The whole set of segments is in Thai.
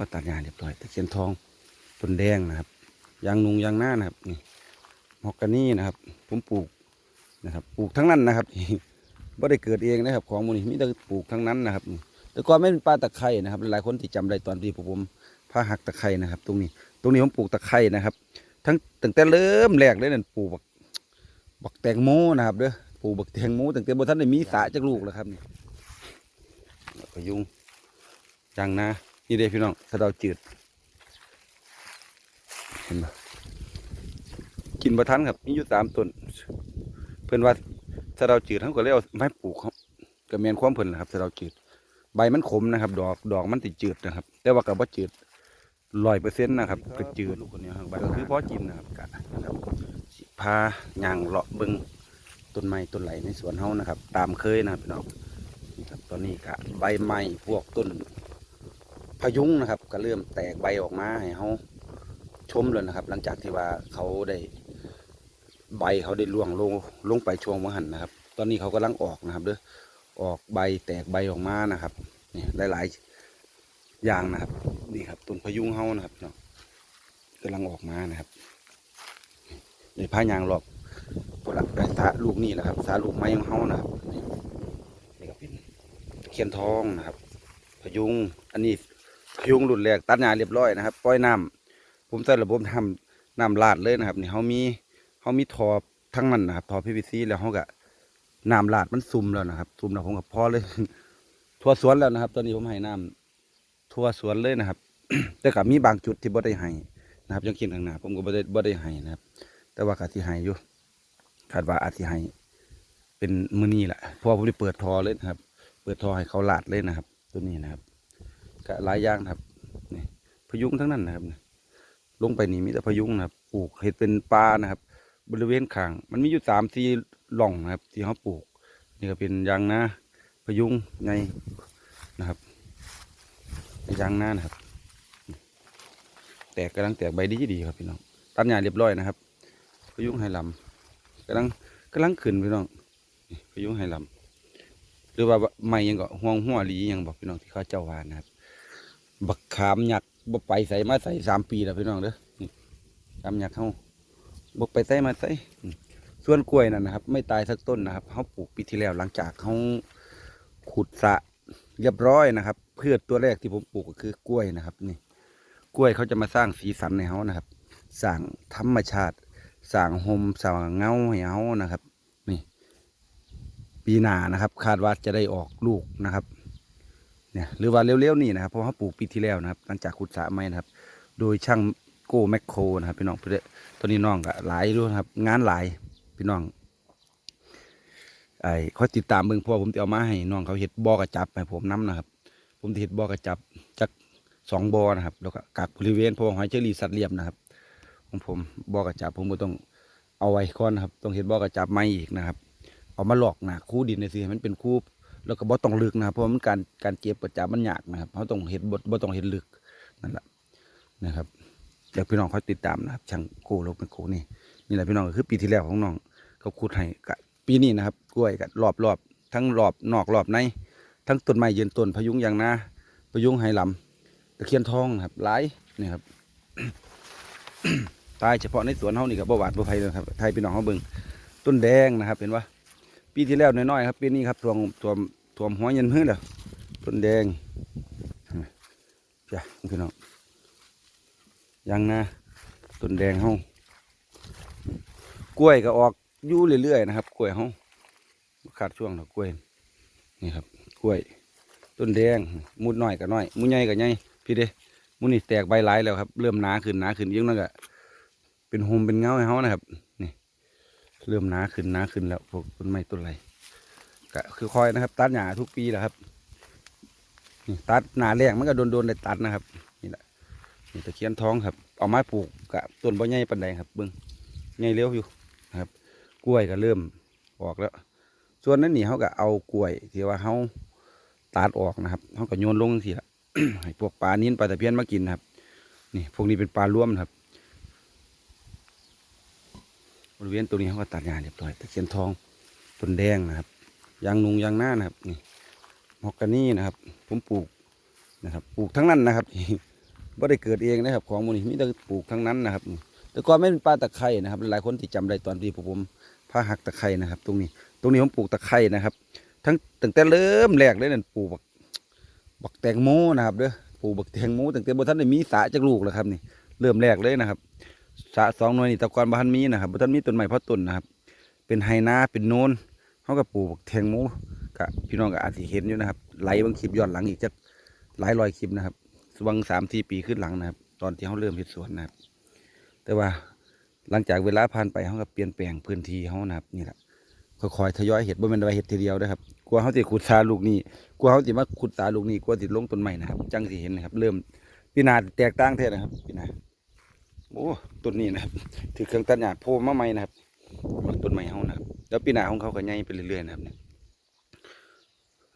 ก็ตัดหญ้าเรียบร้อยตะเคียนทองต้นแดงนะครับยางนุงยางหน้านะครับนี่ฮอกกานี่นะครับ ผมปลูกนะครับ ปลูกทั้งนั้นนะครับไม่ได้เกิดเองนะครับ ของมูลนี่มีแต่ปลูกทั้งนั้นนะครับ แต่ก่อนไม่เป็นปลาตะไคร่นะครับ หลายคนที่จำได้ตอนที่ผมพาหักตะไคร่นะครับ ตรงนี้ ตรงนี้ผมปลูกตะไคร่นะครับ ทั้งตั้งแต่เริ่มแรกเลยนั่นปลูกบักบักแตงโมนะครับเด้อปลูกบักแตงโมตั้งแต่บนท่านได้มีสาจากลูกแล้วครับนี่พยุงยางนา นี่เด้พี่น้องสะเดาจืด เห็นปะกินประทันครับมีอยู่สามต้นเพื่อนว่าสะเดาจืดทั้งก็เลยเอาไม้ปลูกครับกระเมียนความเพิ่นนะครับสะเดาจืด ใบมันขมนะครับ ดอกดอกมันติดจืดนะครับ แต่ว่ากับว่าจืดร้อยเปอร์เซ็นต์นะครับก็จืดลูกคนนี้ครับใบก็คือพอกินนะครับกะนะครับพาย่างเลาะเบิงต้นไม้ต้นไหลในสวนเฮานะครับ ตามเคยนะครับพี่น้องครับตอนนี้กะใบไม้พวกต้น พยุงนะครับ ก็เริ่มแตกใบออกมาให้เฮาชมเลยนะครับ หลังจากที่ว่าเขาได้ใบเขาได้ร่วงลงลงไปช่วงวังหันนะครับ ตอนนี้เขากำลังออกนะครับเด้อออกใบแตกใบออกมานะครับนี่หลายๆอย่างนะครับนี่ครับต้นพยุงเฮานะครับเนาะกำลังออกมานะครับในผ้ายางรอบปลักไปสาลูกนี่แหละครับ สาลูกไม้ของเฮานะครับนี่ก็เป็นเคียนทองนะครับ พยุงอันนี้ ยุงรุ่นแรกตัดหญ้าเรียบร้อยนะครับปล่อยน้ำผมใส่ระบบทำน้ำลาดเลยนะครับนี่เฮามีเฮามีทอทั้งนั้นนะครับทอ PVC แล้วเฮาก็น้ำลาดมันซุ่มแล้วนะครับซุ่มแล้วผมกับพ่อเลยทั่วสวนแล้วนะครับ ตอนนี้ผมให้น้ำทั่วสวนเลยนะครับ แต่กับมีบางจุดที่บ่ได้ให้นะครับยังเขียนข้างหน้าผมก็บ่ได้บ่ได้ให้นะครับ แต่ว่าก็สิให้อยู่คาดว่าอาจสิให้เป็นมือนี้แหละเพราะว่าผมได้เปิดทอเลยนะครับ เปิดทอให้เขาลาดเลยนะครับ ตัวนี้นะครับ ก็หลายอย่างครับนี่พยุงทั้งนั้นนะครับลงไปนี่มีแต่พยุงนะครับปลูกเห็ดเป็นปลานะครับ บริเวณข้าง มันมีอยู่สามสี่หล่องนะครับ ที่เขาปลูก นี่ก็เป็นยางนาพยุงไงนะครับยางนานะครับ แตกกำลังแตกใบดีดีครับพี่น้องตัดหญ้าเรียบร้อยนะครับ พยุงไฮลำกำลังกำลังขึ้นพี่น้องพยุงไฮลำหรือว่าไม่ยังก็ห่วงหัวหลียังบอกพี่น้องที่เขาเจ้าว่านะครับ บักขามหยักบ่ไปใส่มาใส่สามปีแล้วพี่น้องเด้อนี่ขามหยักเขาบกไปใส่มาใส่ส่วนกล้วยนั่นนะครับ ไม่ตายสักต้นนะครับเขาปลูกปีที่แล้วหลังจากเขาขุดสระเรียบร้อยนะครับ พืชตัวแรกที่ผมปลูกก็คือกล้วยนะครับ นี่ กล้วยเขาจะมาสร้างสีสันในเขานะครับสร้างธรรมชาติสร้างโฮมสร้างเงาให้เขานะครับ นี่ ปีหน้านะครับ คาดว่าจะได้ออกลูกนะครับ เนี่ยหรือว่าเร็วๆนี่นะครับเพราะเขาปลูกปีที่แล้วนะครับ หลังจากขุดสระไม่นะครับ โดยช่างโก้แมคโครนะครับพี่น้องตอนนี้น้องก็หลายด้วยนครับ งานหลายพี่น้องไอ้เขาติดตามเบิ่งพ่อผมจะเอามาให้น้องเขาเห็ดบ่อกระจับให้ผมน้ำนะครับ ผมจะเห็ดบ่อกระจับจากสองบ่อนะครับ แล้วก็กักบริเวณพว่าหอยเชอรี่สัตว์เลี้ยงนะครับ ของผมบ่อกระจับ ผมก็ต้องเอาไว้ก่อนนะครับ ต้องเห็ดบ่อกระจับไม้อีกนะครับ เอามาหลอกหนาคู่ดินในสิมันเป็นคู่ แล้วก็บ่ต้องลึกนะครับเพราะว่ามันการการเก็บกระจับมันยากนะครับเขาต้องเห็ดบ่บ่ต้องเห็ดลึกนั่นแหละนะครับเดี๋ยวพี่น้องเขาติดตามนะครับช่างโก้โลกเป็นโก้นี่นี่แหละพี่น้องคือปีที่แล้วของน้องเขาขุดให้กะปีนี้นะครับ กล้วยกับรอบรอบทั้งรอบนอกรอบใน ทั้งต้นไม้ยืนต้นพยุงยางนาพยุงไหลำตะเคียนทองนะครับหลายนี่ครับตายเฉพาะในสวนเฮานี่ครับบ่หวาดบ่ไผเลยครับไทยพี่น้องเฮาเบิ่งต้นแดงนะครับเห็นว่า ปีที่แล้วน้อยๆครับปีนี้ครับท่วมท่วมท่วหัวเย็นมือแล้วต้นแดงจ้ะพี่น้องยังนะต้นแดงเฮากล้วยก็ออกอยู่เรื่อยๆนะครับ กล้วยเฮาขาดช่วงดอกกล้วยนี่ครับ กล้วย ต้นแดงมุดน้อยก็น้อยมุดใหญ่ก็ใหญ่พี่เด้มุดนี่แตกใบหลายแล้วครับ เริ่มหนาขึ้นหนาขึ้นยิ่งนั่นก็เป็นโฮมเป็นเงาให้เฮานะครับ เริ่มหนาขึ้นหนาขึ้นแล้วพวกต้นไม้ต้นไรก็คือคอยนะครับ ตัดหญ้าทุกปีแหละครับนี่ตัดหนาแรงมันก็โดนๆได้ตัดนะครับนี่แหละตะเคียนท้องครับ เอาไม้ปลูกกับต้นบ่ใหญ่ปานใดครับเบิ้งใหญ่เร็วอยู่นะครับ กล้วยก็เริ่มออกแล้ว ส่วนนั้นนี่เขาก็เอากล้วยที่ว่าเขาตัดออกนะครับเขาก็โยนลงสิละให้พวกปลานิ้นปลาตะเพียนมากินนะครับ นี่พวกนี้เป็นปลาร่วมครับ บริเวณตรงนี้เขาก็ตัดงานเรียบร้อยตะเคียนทองต้นแดงนะครับยางนุงยางหน้านะครับนี่ฮอกกานี่นะครับ ผมปลูกนะครับ ปลูกทั้งนั้นนะครับบ่ได้เกิดเองนะครับ ของมูลนี่มีแต่ปลูกทั้งนั้นนะครับ แต่ก่อนไม่เป็นป่าตะไคร่นะครับ หลายคนที่จำได้ตอนที่ผมพาหักตะไคร่นะครับ ตรงนี้ ตรงนี้ผมปลูกตะไคร่นะครับ ทั้งตั้งแต่เริ่มแรกเลยนั่นปลูกบักบักแตงโมนะครับเด้อปลูกบักแตงโมตั้งแต่บ่ทันได้มีสาจากลูกแล้วครับนี่ เริ่มแรกเลยนะครับ สาสองหน่วยนี่ตะกอนบ่ทันมีนะครับบ่ทันมีต้นไม้เพราะต้นนะครับ เป็นไฮนาเป็นโนนเขาก็ปลูกแตงโมก็พี่น้องก็อาจสิเห็นอยู่นะครับไหลบางคลิปย้อนหลังอีกจักหลายร้อยคลิปนะครับวังสามสี่ปีขึ้นหลังนะครับ ตอนที่เขาเริ่มเฮ็ดสวนนะครับ แต่ว่าหลังจากเวลาผ่านไปเขาก็เปลี่ยนแปลงพื้นที่เขานะครับนี่แหละค่อยๆทยอยเห็ดบ่แม่นว่าเห็ดทีเดียวนะครับกลัวเขาสิขุดสาลูกนี้กลัวเขาสิมาขุดสาลูกนี้กลัวสิดลงต้นใหม่นะครับ จังสิเห็นนะครับ เริ่มปีนาแตกต่างแท้นะครับปีนา อ้ต้นนี้นะครับ ถือเครื่องตัดหญ้าโผล่มาใหม่นะครับมันต้นใหม่เขานะครับแล้วปีหน้าของเขาก็ใหญ่ไปเรื่อยๆนะครับเนี่ย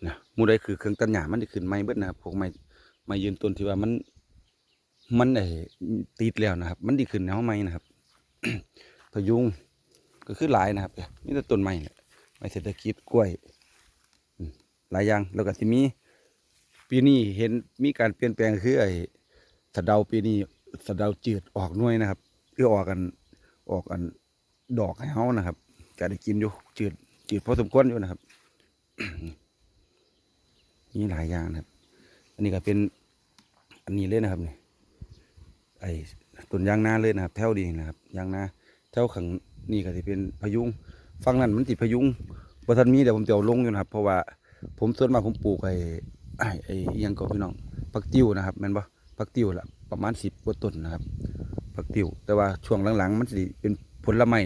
นะมูใดคือเครื่องตัดหญ้ามันจะขึ้นใหม่เบิดนะครับพวกไม้ไม้ยืนต้นที่ว่ามัน มันไอ้ติดแล้วนะครับ มันดีขึ้นแนวใหม่นะครับพยุงก็คือหลายนะครับนี่แต่ต้นใหม่แหละไม้เศรษฐกิจกล้วยหลายอย่างแล้วก็สิมีปีนี้เห็นมีการเปลี่ยนแปลงคือไอ้สะเดาปีนี้ สะเดาจืดออกน่วยนะครับเอื้อออกกันออกกันดอกให้เฮานะครับก็ได้กินอยู่จืดจืดพอสมควรอยู่นะครับมีหลายอย่างนะครับ อันนี้ก็เป็นอันนี้เลยนะครับนี่ไอ้ต้นยางนาเลยนะครับ แถวดีนะครับยางนาแถวข้างนี่ก็จะเป็นพยุงฝั่งนั้นมันติดพยุงบ่ทันมีเดี๋ยวผมจะเอาลงอยู่นะครับ เพราะว่าผมส่วนมากผมปลูกไอ้ไอ้ไอ้ยังก็พี่น้องผักติ้วนะครับแม่นบ่ผักติ้วละ ประมาณสิบกว่าต้นนะครับผักติวแต่ว่าช่วงหลังๆ มันสิเป็นผลไม้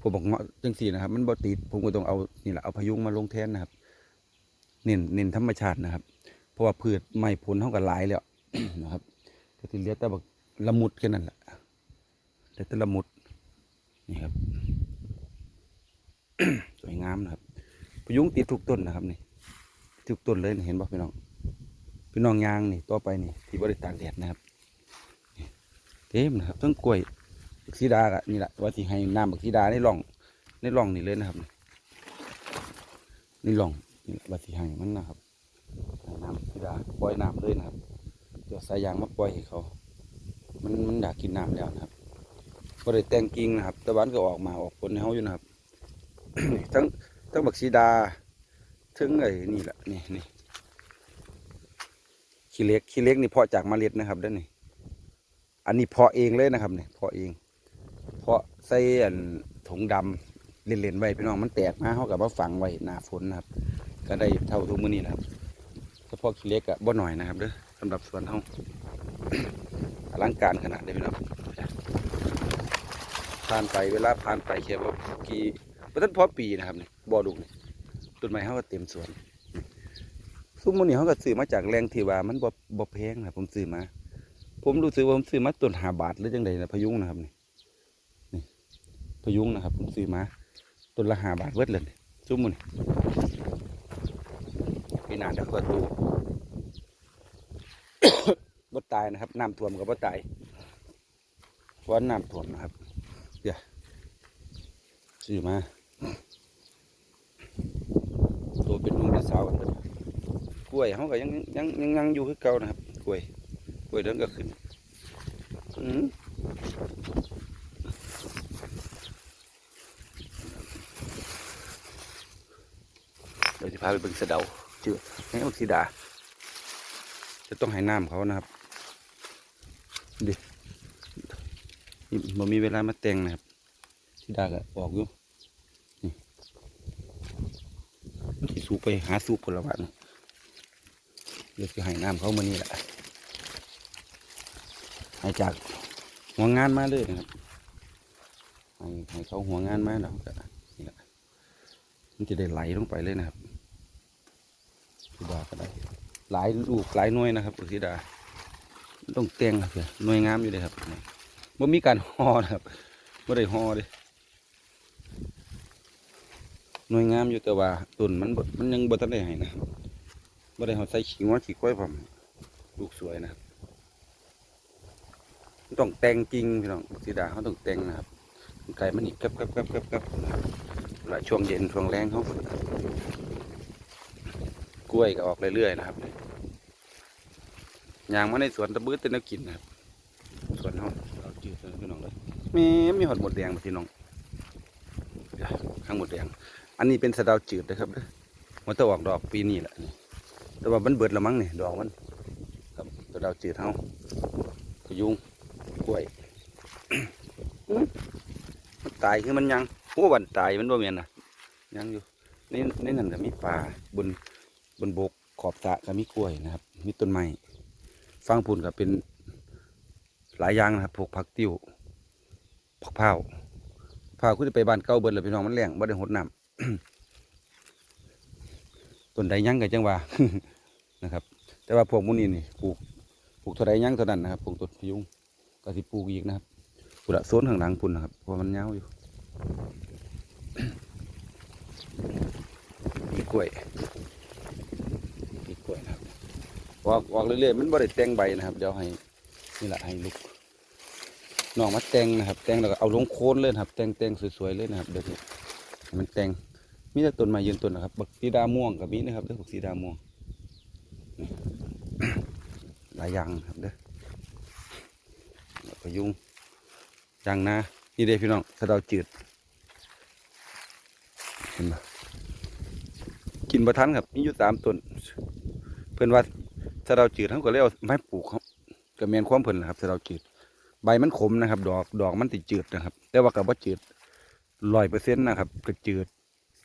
ผมบอกเงาะจังสี่นะครับ มันบ่ติดผมก็ต้องเอานี่แหละเอาพยุงมาลงแทนนะครับ เน้นเน้นธรรมชาตินะครับ เพราะว่าพืชไม้ผลเท่ากับหลายแล้วนะครับก็ที่เหลือแต่บักละมุดแค่นั้นแหละเหลือแต่ละมุดนี่ครับสวยงามนะครับพยุงติดทุกต้นนะครับนี่ทุกต้นเลยเห็นป่ะพี่น้องพี่น้องยางนี่ต่อไปนี่ที่บริตากแดดนะครับ เต็มนะครับต้นกล้วยบักซีดากะนี่แหละว่าที่ให้น้ำบักซีดาในร่องในร่องนี่เลยนะครับนี่ร่องนี่ว่าที่ให้มันนะครับให้น้ำที่ดาปล่อยน้ำเลยนะครับเดี๋ยวสายยางมาปล่อยให้เขา มันมันอยากกินน้ำแล้วนะครับก็เลยแต่งกิ่งนะครับตะวันก็ออกมาออกผลในเขาอยู่นะครับทั้งทั้งบักซีดาทั้งไอ้นี่แหละนี่นี่ขี้เล็กขี้เล็กนี่เพาะจากเมล็ดนะครับด้านนี่ อันนี้เพาะเองเลยนะครับเนี่ยเพาะเอง เพาะใส่ถุงดำเล่นๆไว้พี่น้องมันแตกมาเขากับว่าฝังไว้หน้าฝนนะครับ ก็ได้เท่าทุกมื้อนี้นะครับเฉพาะขี้เล็กอะบ่หน่อยนะครับเด้อสำหรับสวนเฮาอลังการขนาดเด้พี่น้องผ่านไปเวลาผ่านไปแค่ว่ากี่บ่ทันพอปีนะครับนี่บ่อดุกนี่ต้นไม้เฮาก็เต็มสวนซุ้มมื้อนี้เฮาก็ซื้อมาจากแหล่งที่ว่ามันบ่บ่แพงนะผมซื้อมา ผมรู้สึกว่าผมซื้อมาต้น5บาทหรือจังไดนะพยุงนะครับนี่นี่พยุงนะครับ ผมซื้อมาต้นละ5บาทเบิดเลยซุ้มมื้อนี้ปีหน้าจะเปิดดูบ่ตายนะครับน้ำท่วมกับบ่ตายว่าน้ำท่วมนะครับเดี๋ยวซื้อมาตัวเป็นนุ่งเป็นสาวกันกล้วยเขาก็ยังยังยังยังอยู่คือเก่านะครับกล้วย วยเดินก็ขึ้นอืมเดี๋ยวจะพาไปเบิ่งสะเดาเจือให้ออกซิดา จะต้องให้น้ำเขานะครับดินี่มันมีเวลามาแต่งนะครับที่ดาก็ออกอยู่นี่มันสิสูบไปหาสูบผลไม้นะเดี๋ยวจะให้น้ำเขามานี่แหละให้ จากหัวงานมาเลยนะครับให้ให้เขาหัวงานมาแล้วก็นี่แหละมันจะได้ไหลลงไปเลยนะครับที่ดาก็ได้หลายลูกหลายหน่วยนะครับอุทิดาต้องแต่งครับเพื่อหน่วยงามอยู่เลยครับบ่มีการห่อนะครับบ่ได้ห่อเลยหน่วยงามอยู่แต่ว่าต้นมันบดมันยังบ่ทันได้ให้นะครับบ่ได้เฮาใส่ขี้งอขี้ควายผมลูกสวยนะครับ ต้องแต่งจริงพี่น้องอุทิดาเขาต้องแต่งนะครับไก่มันอีกกับกับกับกับกับครับหลายช่วงเย็นช่วงแรงเขากล้วยก็ออกเรื่อยๆนะครับยางมาในสวนตะบื้อเต้นแนวกินนะครับสวนเขาเราจืดพี่น้องเลยมีมีหอดหมดแดงพี่น้องข้างหมดแดง อันนี้เป็นสะดาวจืดนะครับมันจะออกดอกปีนี้แหละแต่ว่ามันเบิดละมั้งนี่ดอกมันครับสะดาวจืดเฮาพยุง กล้วยอื้อมันตายคือมันยังหัววันตายมันบ่แม่นน่ะยังอยู่ในในนั้นก็มีป่าบนบนบกขอบสระก็มีกล้วยนะครับ มีต้นไม้ฟังพุ่นก็เป็นหลายอย่างนะครับพวกผักติ้วผักเผาวเผาวคือจะไปบ้านเก่าเบิดเลยพี่น้องมันแรงบ่ได้หดน้ำต้นใดยังก็จังว่านะครับ แต่ว่าพวกหมุนี่นี่ปลูกปลูกเท่าใดยังเท่านั้นนะครับปลูกต้นพยุง ก็สิปลูกอีกนะครับปุระโซนข้างหลังพุ่นนะครับเพราะมันยาอยู่มีกล้วยมีกล้วยนะครับวอกวอกเรื่อยๆมันบ่ได้แตงใบนะครับ เดี๋ยวให้นี่แหละให้ลูกน้องมาแตงนะครับ แตงแล้วก็เอาลงโคนเลยนะครับ แตงแตงสวยๆเลยนะครับเดี๋ยวนี้มันแตงมีแต่ต้นไม้ยืนต้นนะครับบักสีดาม่วงกับมีนะครับเด้อบักสีดาม่วงหลายอย่างครับเด้อ แล้วก็ยุงยางนานี่เด้พี่น้องสะเดาจืดเห็นปะกินบ่ทันครับมีอยู่สามต้นเพิ่อนว่าสะเดาจืดเขาก็เลยเอาไม้ปลูกครับก็แม่นความเพิ่นะครับสะเดาจืด ใบมันขมนะครับ ดอกดอกมันติดจืดนะครับ แต่ว่าก็บ่จืดร้อยเปอร์เซ็นต์นะครับก็จืด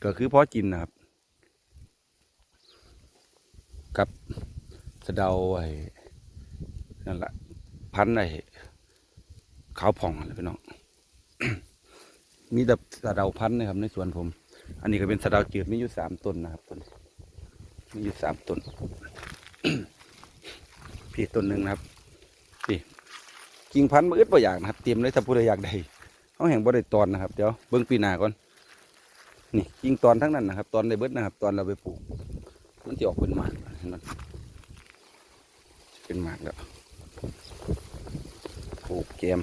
ก็คือพอกินนะครับกับสะเดาไอ้นั่นแหละพันไอ้ ขาวผ่องอะไรพี่น้อง มีแต่สะเดาพันธุ์นะครับ ในสวนผม อันนี้ก็เป็นสะเดาวจืดมีอยู่สามต้นนะครับต้นมีอยู่สามต้น พี่ต้นหนึ่งนะครับพี่กิ่งพันธุ์มืดบ่อยากนะครับ เตรียมเลยถ้าผู้ใดอยากได้เขาแห่งบ่ได้ตอนนะครับ เดี๋ยวเบิ้องปีหน้าก่อน นี่กิ่งตอนทั้งนั้นนะครับ ตอนในเบิดนะครับ ตอนเราไปปลูก มันจะออกเป็นหมากเห็นไหมเป็นหมากแล้ว ลูกแกม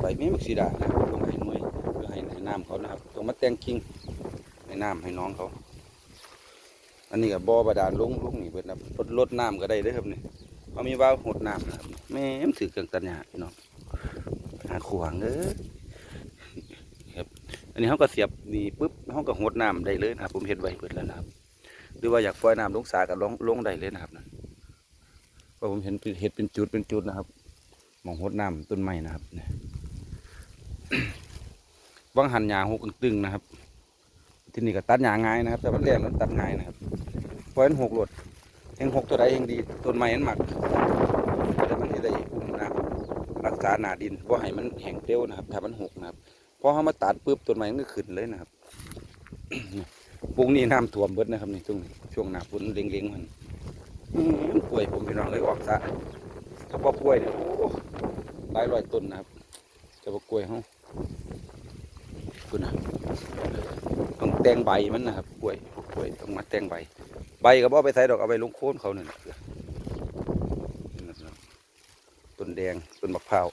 ไปไม่มักสีดานะครับต้องให้หน่วยเพื่อให้ให้น้ำเขานะครับต้องมาแต่งกิ่งให้น้ำให้น้องเขา อันนี้กับบ่อบาดาลลงลงนี่เบิดนะลดลดน้ำก็ได้เด้อครับนี่เขามีว่าวหดน้ำนะครับแม่มถือเครื่องตัดหญ้าพี่น้องหาขวางเด้อครับอันนี้เขาก็เสียบนี่ปุ๊บเขาก็หดน้ำได้เลยนะครับผมเห็นไว้เบิดแล้วนะครับหรือว่าอยากปล่อยน้ำลงสาก็ลงลงได้เลยนะครับนั่นเพราะผมเห็นเห็ดเป็นจุดเป็นจุดนะครับ มองหดน้ำต้นไม้นะครับเนี่ยวังหันหญ้าหกตึงนะครับ ที่นี่ก็ตัดหญาง่ายนะครับ แต่มันแรงมันตัดง่ายนะครับเพราะฉะนั้นหกหลดแห่งหกตัวใดแห่งดีต้นไม้นั้นหมักแต่มันที่ได้อุ้มน้ำรักษาหนาดินเพราะให้มันแห้งเร็วนะครับถ้ามันหกนะครับพอเขามาตัดปุ๊บต้นไม้มันก็ขึ้นเลยนะครับปรุงนี่น้ำท่วมเบิดนะครับนี่ช่วงช่วงหนาฝนเล็งๆมันอื้อมันป่วยผมพี่น้องเลยออกซะถ้าป่วยเนี่ยายร้อยต้นนะครับจะพอกล้วยเขาคุณนะต้องแตงใบมันนะครับกล้วยกล้วยต้องมาแตงใบ ใบก็บ่เอไปใส่ดอกเอาไปลงโคนเขาเนี่ยนะต้นแดงต้นบักพร้าว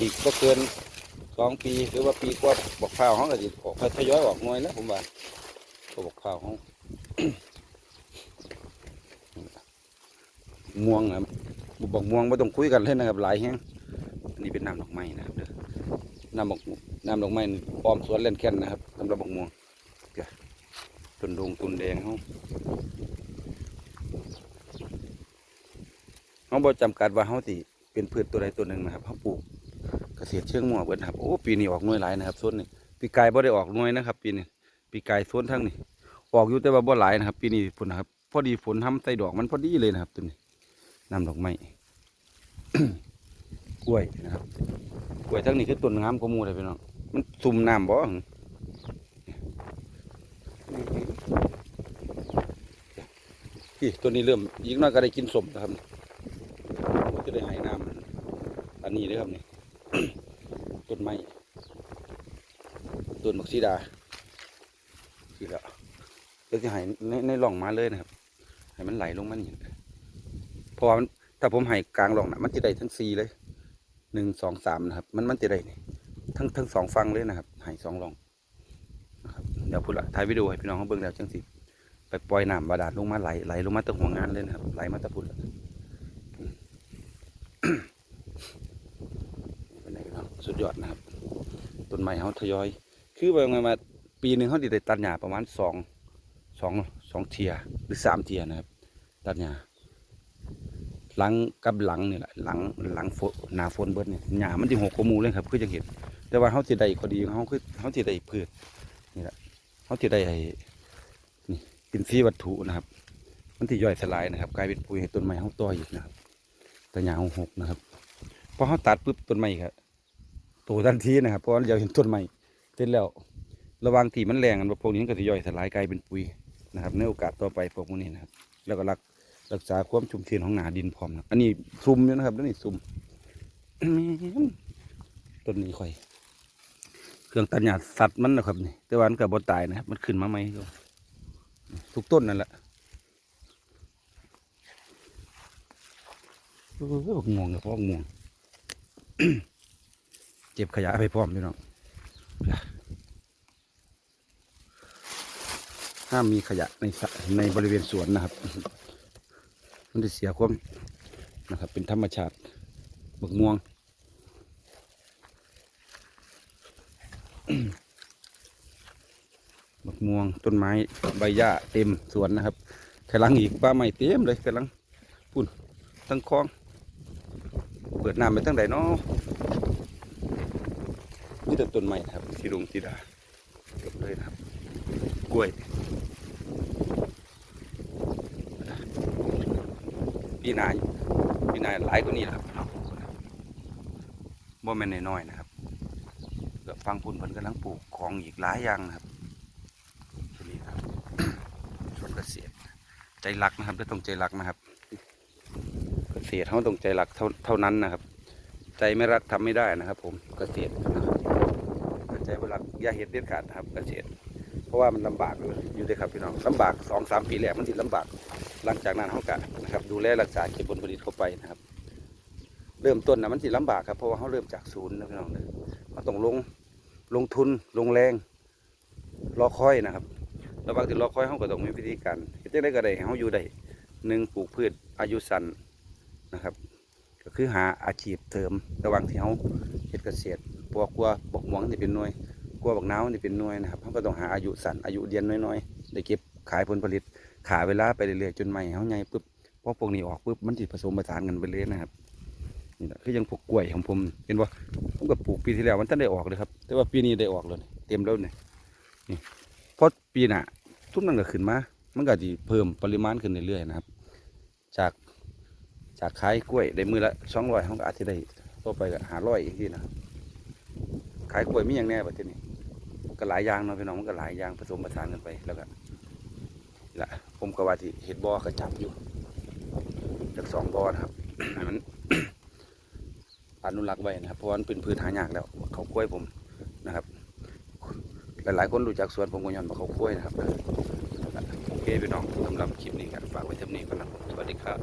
อีกก็เกินสองปีหรือว่าปีกว่าบักพร้าวเขาก็จะออกทยอยออกหน่วยแล้วผมว่าตัวบักพร้าวเขาม่วงนะ ครับบักม่วงไม่ต้องคุยกันเลยนะครับหลายแห้งอันนี้เป็นน้ำดอกไม้นะครับเด้อน้ำบักน้ำดอกไม้ปลอมสวนเล่นแค่นนะครับสำหรับบักม่วงเดี๋ยวต้นดงต้นแดงเขาเขาบอจำกัดว่าเขาสิเป็นพืชตัวใดตัวหนึ่งนะครับเขาปลูกเกษตรเชิงหมู่เบิดนครับโอ้ปีนี้ออกหน่วยหลายนะครับส่วนนี้ปีกายบ่ได้ออกหน่วยนะครับ ปีนี้ปีกายส่วนทั้งนี้ออกอยู่แต่ว่าบ่หลายนะครับ ปีนี้ฝนนะครับพอดีฝนทำใส่ดอกมันพอดีเลยนะครับตัวนี้ น้ำดอกไม้ กล้วยนะครับ กล้วยทั้งนี้คือต้นงามกว่ามูเลยพี่น้อง มันซุ่มน้ำบ่หึพี่ตัวนี้เริ่มอีกหน้อยก็ได้กินสมนะครับมันจะได้ให้น้ำอันนี้เลยครับนี่ต้นไม้ต้นบักซีดาสีละเดี๋ยวจะให้ในในร่องมาเลยนะครับ ให้มันไหลลงมานี่ เพราะว่ามันถ้าผมให้กลางรองนะมันจะได้ทั้งสี่เลยหนึ่งสองสามนะครับ มันมันจะได้นี่ทั้งทั้งสองฟังเลยนะครับใหายสองลองนะครับเดี๋ยวพูดละถ่ายวิดีโอให้พี่น้องเขาเบิ่งแล้วจังสิไปปล่อยน้ำบาดาลลงมาไหลไหลลงมาตั้งหัวงานเลยนะครับไหลมาตะพุ่นแล้วเป็นไงครับสุดยอดนะครับต้นไม้เขาทยอย คือว่าไงมาปีหนึ่งเขาได้ตัดหญ้าประมาณสองสองสองเทียหรือสามเทียนะครับ ตัดหญ้า หลังกับหลังนี่แหละหลังหลังฝนหนาฝนเบิดเนี่ยหญ้ามันที่หกกมูเลยครับคือจังเห็นแต่ว่าเขาสิได้ข้อดีเขาคือเขาสิได้พืชนี่แหละเขาสิได้ไอ้นี่อินทรีวัตถุนะครับมันที่ย่อยสลายนะครับ กลายเป็นปุ๋ยให้ต้นไม้เขาต่ออีกนะครับแต่หญ้าหกนะครับพอเขาตัดปุ๊บต้นไม้ครับโตทันทีนะครับเพราะว่าเราเห็นต้นไม้เสร็จแล้วระวังที่มันแรงกันพวกนี้ก็จะย่อยสลายกลายเป็นปุ๋ยนะครับในโอกาสต่อไปพวกนี้นะครับ แล้วก็รัก รักษาความชุ่มชื้นของหนาดินพร้อมนะอันนี้ซุ่มอยู่นะครับแล้วนี่ซุ่มต้นนี้ค่อย เครื่องตัดหญ้าสัตว์มันนะครับนี่แต่วันกับบตายนะครับมันขึ้นมาไหมก็ทุกต้นนั่นแหละโอ้โหง่วงกับพ่องวงเจ็บขยะไปพร้อมพี่น้องห้ามมีขยะในในบริเวณสวนนะครับ มันจะเสียความนะครับ เป็นธรรมชาติบักม่วงมะม่วงต้นไม้ใบหญ้าเต็มสวนนะครับกำลังอีกป้าใหม่เต็มเลยกำลังพุ่นทั้งคลอง เปิดน้ำไปตั้งไหนเนาะนี่แต่ต้นไม้ครับสีรุงสีดาเต็มเลยครับ กล้วย ปีนายปีนายหลายกว่านี้นะครับบ่แม่นน้อยๆนะครับก็ฟังพุ่นเพิ่นกำลังปลูกของอีกหลายอย่างนะครับทีนี่ครับสวนเกษตรใจรักนะครับต้องใจรักนะครับ เกษตรเขาต้องใจรักเท่าเท่านั้นนะครับ ใจไม่รักทำไม่ได้นะครับ ผมเกษตรนะครับใจไม่รักอย่าเห็นเด็ดขาดนะครับเกษตร เพราะว่ามันลำบากเลยอยู่ด้วยครับพี่น้องลำบากสองสามปีแรกมันติดลำบาก หลังจากนั้นเขากะนะครับดูแลรักษาเก็บผลผลิตเข้าไปนะครับ เริ่มต้นนะมันติดลำบากครับเพราะว่าเขาเริ่มจากศูนย์นะพี่น้องเลยเขาต้องลงลงทุนลงแรงรอคอยนะครับระหว่างทีรอคอยเขาก็ต้องมีวิธีการเฮ็ดจังได้ก็ได้เขาอยู่ได้หนึ่งปลูกพืชอายุสั้นนะครับ ก็คือหาอาชีพเสริมระหว่างที่เขาเฮ็ดเกษตรปวกกลัวบกหมวงนี่เป็นหน่วยกลัวบักนาวนี่เป็นหน่วยนะครับเขาก็ต้องหาอายุสั้นอายุเรียนน้อยๆได้เก็บขายผลผลิต ขายเวลาไปเรื่อยๆจนใหม่เขาใหญ่ปุ๊บพอพวกนี้ออกปุ๊บมันสิผสมผสานกันไปเลยนะครับนี่แหละคือยังปลูกกล้วยของผมเห็นบ่าผมก็ปลูกปีที่แล้วมันท่านได้ออกเลยครับ แต่ว่าปีนี้ได้ออกเลยเต็มแล้วเนี่ยเพราะปีหน้าทุกนั้นก็ขึ้นมา มันก็จะเพิ่มปริมาณขึ้นเรื่อยๆนะครับ จากจากขายกล้วยได้มือละสองร้อยเขาก็อาจจะได้ต่อไปก็หาร้อยอีกทีนะครับขายกล้วยมีอย่างแน่แบบนี้ก็หลายอย่างเนาะพี่น้องมันก็หลายอย่างผสมผสานกันไปแล้วก็นี่ ละผมก็ว่าที่เห็ดบอกระจับอยู่จากสองบอนะครับมันอนุรักษ์ไว้นะครับเพราะมันเป็นพืชหายากแล้วเขากล้วยผมนะครับ หลายๆคนรู้จักสวนผมก็ย้อนมาเขากล้วยนะครับโอเคพี่น้องสำหรับคลิปนี้กันฝากไว้เท่านี้ก่อนนะสวัสดีครับ